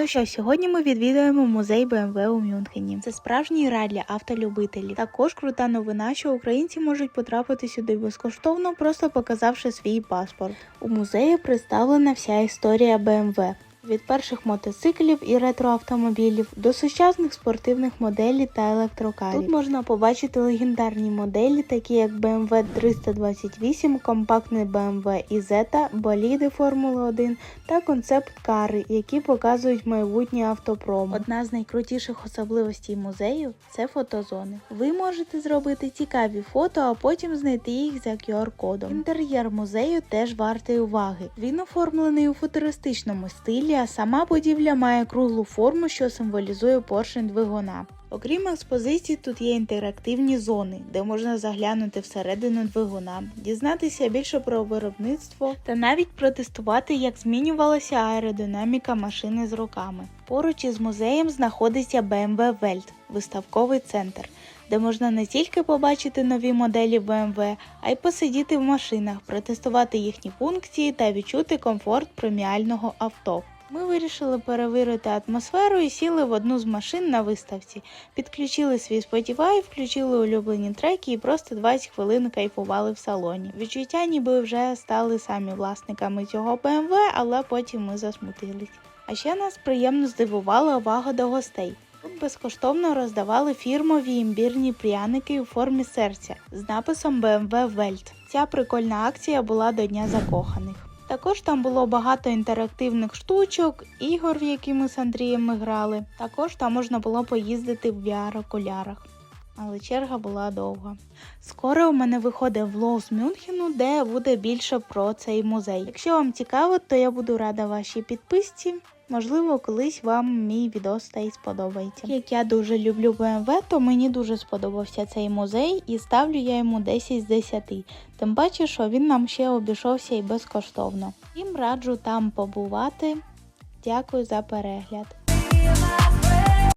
Ну що, сьогодні ми відвідуємо музей BMW у Мюнхені. Це справжній рай для автолюбителів. Також крута новина, що українці можуть потрапити сюди безкоштовно, просто показавши свій паспорт. У музеї представлена вся історія BMW. Від перших мотоциклів і ретроавтомобілів до сучасних спортивних моделей та електрокарів. Тут можна побачити легендарні моделі, такі як BMW 328, компактний BMW Isetta, боліди Формули 1 та концепт-кари, які показують майбутнє автопрому. Одна з найкрутіших особливостей музею це фотозони. Ви можете зробити цікаві фото, а потім знайти їх за QR-кодом. Інтер'єр музею теж вартий уваги. Він оформлений у футуристичному стилі, а сама будівля має круглу форму, що символізує поршень двигуна. Окрім експозицій, тут є інтерактивні зони, де можна заглянути всередину двигуна, дізнатися більше про виробництво та навіть протестувати, як змінювалася аеродинаміка машини з роками. Поруч із музеєм знаходиться BMW Welt – виставковий центр, де можна не тільки побачити нові моделі BMW, а й посидіти в машинах, протестувати їхні функції та відчути комфорт преміального авто. Ми вирішили перевірити атмосферу і сіли в одну з машин на виставці. Підключили свій Spotify, включили улюблені треки і просто 20 хвилин кайфували в салоні. Відчуття, ніби вже стали самі власниками цього BMW, але потім ми засмутились. А ще нас приємно здивувала увага до гостей. Тут безкоштовно роздавали фірмові імбірні пряники у формі серця з написом BMW Welt. Ця прикольна акція була до Дня закоханих. Також там було багато інтерактивних штучок, ігор, в які ми з Андрієм грали. Також там можна було поїздити в VR-окулярах. Але черга була довга. Скоро у мене виходить влог з Мюнхену, де буде більше про цей музей. Якщо вам цікаво, то я буду рада вашій підписці. Можливо, колись вам мій відос та й сподобається. Як я дуже люблю BMW, то мені дуже сподобався цей музей і ставлю я йому 10 з 10. Тим паче, що він нам ще обійшовся і безкоштовно. Їм раджу там побувати. Дякую за перегляд.